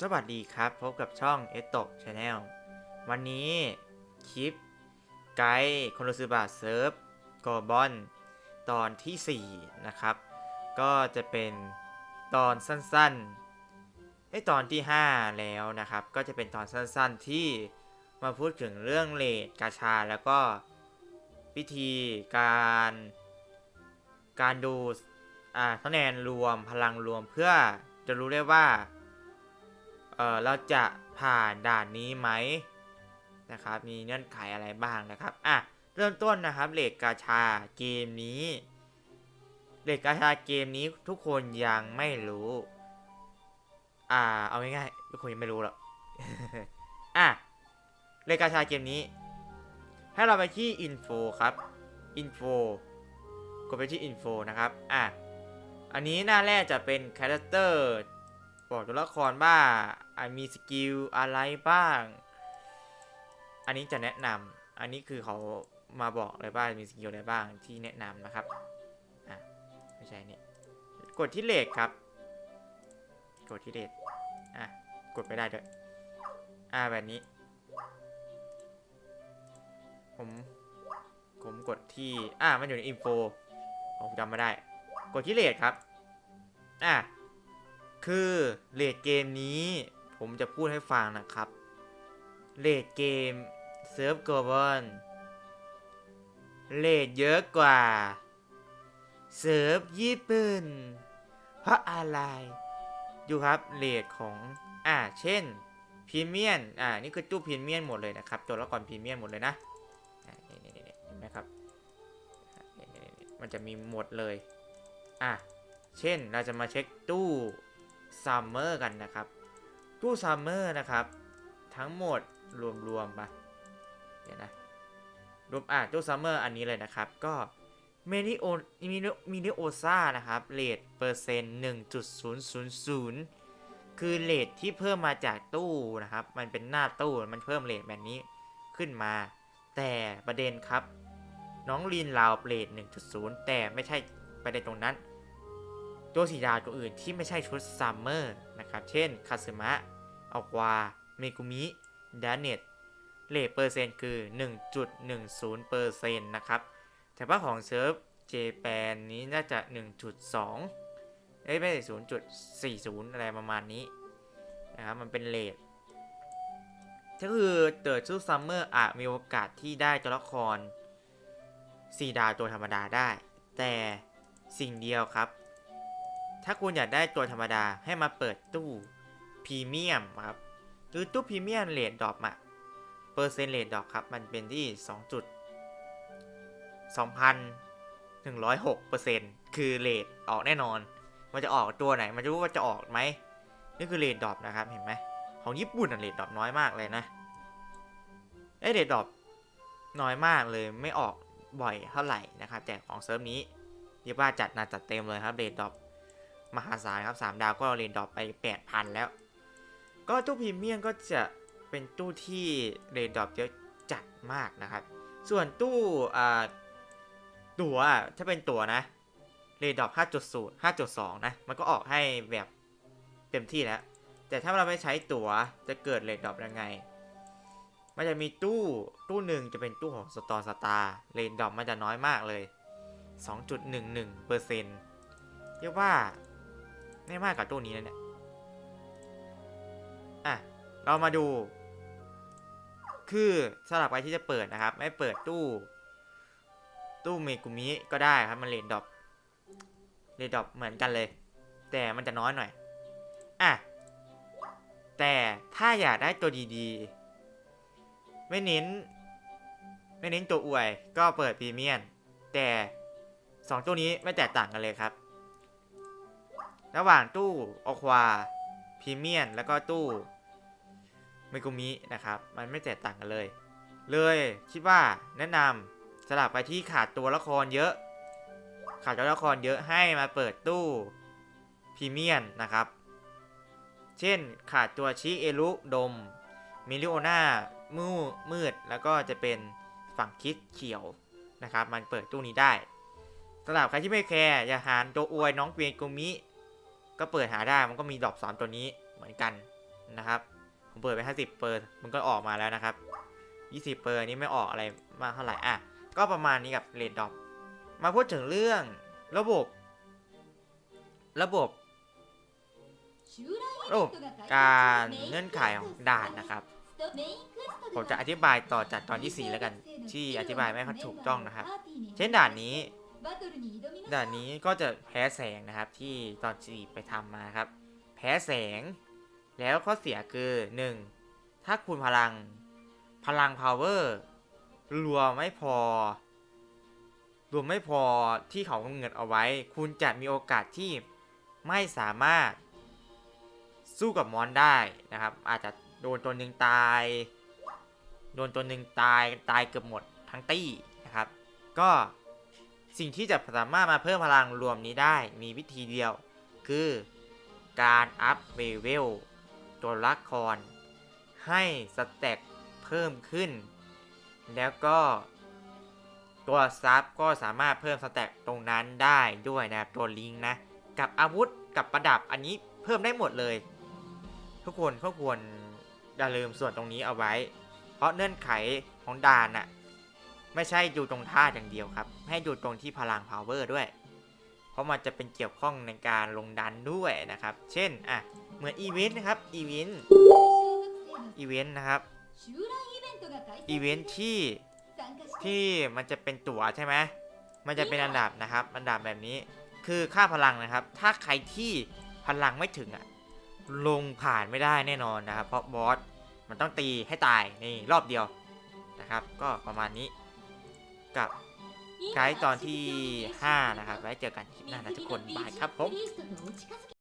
สวัสดีครับ พบกับช่องเอตกชาแนลวันนี้คลิป ไกด์คอนโดซูบะเซิร์ฟกอบอนตอนที่ 4 นะครับ ก็จะเป็นตอนสั้นๆไอตอนที่ 5 แล้วนะครับ ก็จะเป็นตอนสั้นๆที่มาพูดถึงเรื่องเลดกาชาแล้วก็วิธีการการดูอ่าคะแนนรวมพลังรวมเพื่อจะรู้ได้ว่า เออเราจะผ่านด่านนี้ไหมนะครับ มีเงื่อนไขอะไรบ้างนะครับ อะ เริ่มต้นนะครับเลกกาชาเกมนี้เลกกาชาเกมนี้ทุกคนยังไม่รู้ อ่า เอาง่ายๆทุกคนยังไม่รู้หรอก อะเลกกาชาเกมนี้ ให้เราไปที่ info ครับ info กดไปที่ info นะครับ อะ อันนี้หน้าแรกจะเป็น character บอกตัวละครว่าอะมีสกิลอะไรบ้าง อันนี้จะแนะนำอันนี้คือเขามาบอกเลยว่ามีสกิลอะไรบ้างที่แนะนำนะครับอะไม่ใช่นี่กดที่เลขครับ กดที่เลขอะกดไปได้ด้วยอ่าแบบนี้ ผมผมกดที่อ่ามันอยู่ในอินโฟผมจำไม่ได้ กดที่เลขครับ อะ คือเลดเกมนี้ผมจะพูดให้ฟังนะครับเลดเกมเซิร์ฟกอบอนเลดเยอะกว่าเซิร์ฟญี่ปุ่นเพราะอะไรดูครับเลดของอ่าเช่นพรีเมียมอ่านี่คือตู้พรีเมียมหมดเลยนะครับตัวละครพรีเมียมหมดเลยนะเห็นไหมครับมันจะมีหมดเลยอะเช่นเราจะมาเช็คตู้ ซัมเมอร์กันนะครับ ตู้ซัมเมอร์นะครับ ทั้งหมดรวมๆปะเดี๋ยวนะรวมอะตู้ซัมเมอร์อันนี้เลยนะครับ ก็เมนิโอมินิมินิโอซ่านะครับเลทเปอร์เซ็นต์หนึ่งจุดศูนย์ศูนย์ศูนย์คือเลทที่เพิ่มมาจากตู้นะครับ มันเป็นหน้าตู้มันเพิ่มเลทแบบนี้ขึ้นมา แต่ประเด็นครับ น้องลีนลาวเลท1.0 แต่ไม่ใช่ประเด็นตรงนั้น ตัวสีดาวตัวอื่นที่ไม่ใช่ชุดซัมเมอร์นะครับ เช่น คาซึมะออกวา เมกุมิ ดาเนตเลทเปอร์เซ็นต์คือ 1.10เปอร์เซ็นนะครับ แต่ว่าของเซิร์ฟเจแปนนี้น่าจะ 1.2 เอ้ยไม่ใช่ 0.40 อะไรประมาณนี้นะครับ มันเป็นเลทก็คือเติร์ดชูซัมเมอร์อาจมีโอกาสที่ได้ตัวละคร 4 ดาวตัวธรรมดาได้ แต่สิ่งเดียวครับ ถ้าคุณอยากได้ตัวธรรมดาให้มาเปิดตู้พรีเมียมครับ หรือตู้พรีเมียมเลดดอปอะเปอร์เซ็นต์เลดดอปครับ มันเป็นที่2จุด2,106เปอร์เซนต์คือเลดออกแน่นอน มันจะออกตัวไหน มันจะรู้ว่าจะออกไหม นี่คือเลดดอปนะครับ เห็นไหม ของญี่ปุ่นอะเลดดอปน้อยมากเลยนะเอเลดดอปน้อยมากเลยไม่ออกบ่อยเท่าไหร่นะครับ แต่ของเซิร์ฟนี้เรียกว่าจัดนักจัดเต็มเลยครับเลดดอป มหาศาลครับ 3 ดาวก็เรนดรอปไป 8,000 แล้ว ก็ตู้พรีเมียมก็จะเป็นตู้ที่เรนดรอปเยอะจัดมากนะครับ ส่วนตู้ตั๋วถ้าเป็นตั๋วนะเรนดรอป5.0 5.2 นะ มันก็ออกให้แบบเต็มที่แล้ว แต่ถ้าเราไม่ใช้ตั๋วจะเกิดเรดดรอปยังไง มันจะมีตู้ตู้หนึ่งจะเป็นตู้ของสตอร์สตาร์เรนดรอปมันจะน้อยมากเลย 2.11%เปอร์เซ็นเรียกว่า ไม่มากกับตู้นี้นะเนี่ย อะ เรามาดู คือสลับไปที่จะเปิดนะครับ ไม่เปิดตู้ ตู้เมกุมิก็ได้ครับ มันเลนดอปเลนดอปเหมือนกันเลย แต่มันจะน้อยหน่อย อะ แต่ถ้าอยากได้ตัวดีๆ ไม่เน้น ไม่เน้นตัวอวย ก็เปิดพรีเมียมแต่สองตัวนี้ไม่แตกต่างกันเลยครับ ระหว่างตู้อควาพรีเมียมแล้วก็ตู้เมกุมินะครับ มันไม่แตกต่างกันเลย เลยคิดว่าแนะนำสลับไปที่ขาดตัวละครเยอะ ขาดตัวละครเยอะให้มาเปิดตู้พรีเมียมนะครับ เช่นขาดตัวชิเอรุดมมิลิโอนามูมืด แล้วก็จะเป็นฝั่งคิดเขียวนะครับ มันเปิดตู้นี้ได้สำหรับใครที่ไม่แคร์อย่าหารตัวอวยน้องเปียกุมิ ก็เปิดหาได้มันก็มีดรอปสามตัวนี้เหมือนกันนะครับ ผมเปิดไป 50 เปอร์มันก็ออกมาแล้วนะครับ 20 เปอร์นี้ไม่ออกอะไรมากเท่าไหร่อะก็ประมาณนี้กับเรดดอปมาพูดถึงเรื่องระบบ ระบบระบบการเงื่อนไขของด่านนะครับ ผมจะอธิบายต่อจากตอนที่ 4 แล้วกัน ที่อธิบายไม่ค่อยถูกต้องนะครับ เช่นด่านนี้ ด่านนี้ก็จะแพ้แสงนะครับที่ตอนจีไปทำมาครับ แพ้แสง แล้วข้อเสียคือ 1. ถ้าคุณพลังพลัง power รวมไม่พอ รวมไม่พอที่เขากำหนดเอาไว้ คุณจะมีโอกาสที่ไม่สามารถสู้กับมอนได้นะครับ อาจจะโดนตัวหนึ่งตาย โดนตัวหนึ่งตายตายเกือบหมดทั้งตี้นะครับ ก็ สิ่งที่จะสามารถมาเพิ่มพลังรวมนี้ได้มีวิธีเดียว คือการอัพเลเวลตัวละคร ให้สเต็กเพิ่มขึ้น แล้วก็ ตัวซับก็สามารถเพิ่มสเต็กตรงนั้นได้ด้วยนะครับตัวลิงนะ กับอาวุธกับประดับอันนี้เพิ่มได้หมดเลย ทุกคนก็ควรอย่าลืมส่วนตรงนี้เอาไว้ เพราะเงื่อนไขของด่านน่ะ ไม่ใช่ดูตรงท่าอย่างเดียวครับ ให้ดูตรงที่พลัง power ด้วย เพราะมันจะเป็นเกี่ยวข้องในการลงดันด้วยนะครับ เช่นอะเหมือนอีเวนต์นะครับอีเวนต์อีเวนต์นะครับอีเวนต์ที่ที่มันจะเป็นตั๋วใช่ไหมมันจะเป็นอันดับนะครับอันดับแบบนี้คือค่าพลังนะครับ ถ้าใครที่พลังไม่ถึงอะลงผ่านไม่ได้แน่นอนนะครับ เพราะบอสมันต้องตีให้ตายนี่รอบเดียวนะครับ ก็ประมาณนี้ กับไกด์ตอนที่ 5 นะครับ ไว้เจอกันคลิปหน้านะทุกคนบายครับผม